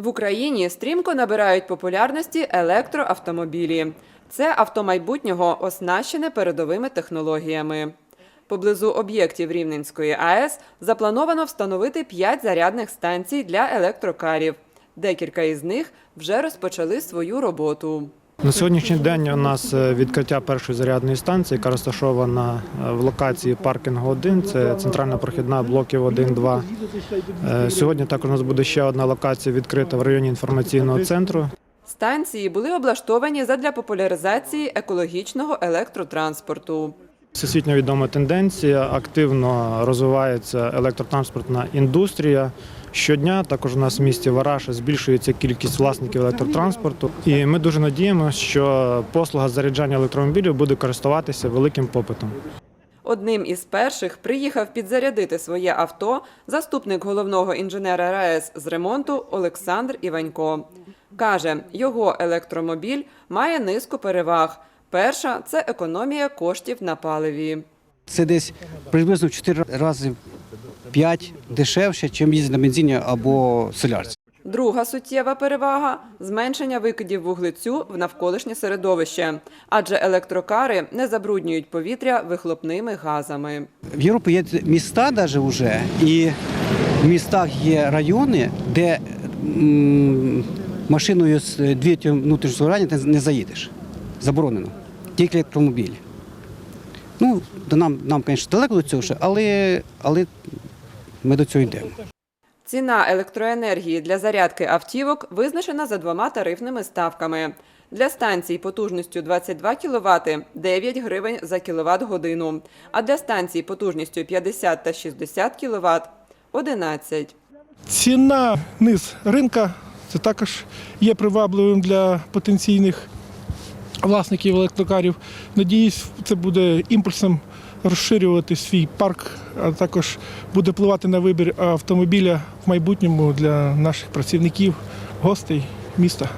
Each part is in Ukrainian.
В Україні стрімко набирають популярності електроавтомобілі. Це авто майбутнього оснащене передовими технологіями. Поблизу об'єктів Рівненської АЕС заплановано встановити 5 зарядних станцій для електрокарів. Декілька із них вже розпочали свою роботу. На сьогоднішній день у нас е, відкриття першої зарядної станції, яка розташована е, в локації паркінгу 1, це центральна прохідна блоків 1-2. Е, Сьогодні також у нас буде ще одна локація відкрита в районі інформаційного центру. Станції були облаштовані задля популяризації екологічного електротранспорту. Всесвітньо відома тенденція, активно розвивається електротранспортна індустрія. Щодня також у нас в місті Вараша збільшується кількість власників електротранспорту. І ми дуже надіємося, що послуга заряджання електромобілів буде користуватися великим попитом. Одним із перших приїхав підзарядити своє авто заступник головного інженера РаЕС з ремонту Олександр Іванько. Каже, його електромобіль має низку переваг. Перша це економія коштів на паливі. Це десь приблизно в 4 рази 5 дешевше, ніж їздити на бензині або солярці. Друга суттєва перевага зменшення викидів вуглецю в навколишнє середовище, адже електрокари не забруднюють повітря вихлопними газами. В Європі є міста навіть вже, і в містах є райони, де м, машиною з двигателем внутрішнього ти не заїдеш. Заборонено. Тільки електромобіль. Ну, до нам, нам, звісно, далеко до цього ще, але, але ми до цього йдемо. Ціна електроенергії для зарядки автівок визначена за двома тарифними ставками. Для станцій потужністю 22 кВт – 9 гривень за кіловат годину, а для станцій потужністю 50 та 60 кВт – 11. Ціна низ ринка це також є привабливим для потенційних власників електрокарів. Надіюсь, це буде імпульсом розширювати свій парк, а також буде впливати на вибір автомобіля в майбутньому для наших працівників, гостей міста.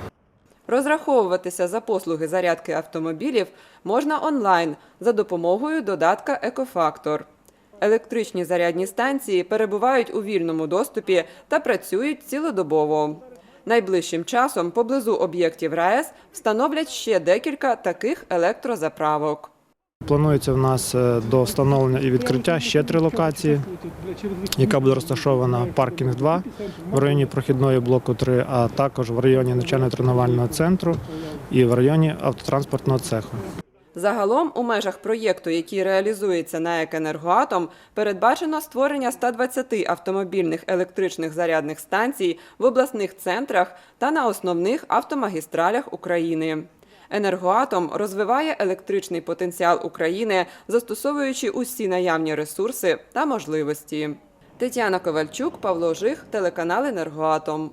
Розраховуватися за послуги зарядки автомобілів можна онлайн за допомогою додатка Екофактор. Електричні зарядні станції перебувають у вільному доступі та працюють цілодобово. Найближчим часом поблизу об'єктів РаЕС встановлять ще декілька таких електрозаправок. Планується в нас е, до встановлення і відкриття ще три локації, яка буде розташована паркінг 2 в районі прохідної блоку 3, а також в районі навчально-тренувального центру і в районі автотранспортного цеху. Загалом у межах проєкту, який реалізується на «Екенергоатом», передбачено створення 120 автомобільних електричних зарядних станцій в обласних центрах та на основних автомагістралях України. Енергоатом розвиває електричний потенціал України, застосовуючи усі наявні ресурси та можливості. Тетяна Ковальчук, Павло Жих, телеканал Енергоатом.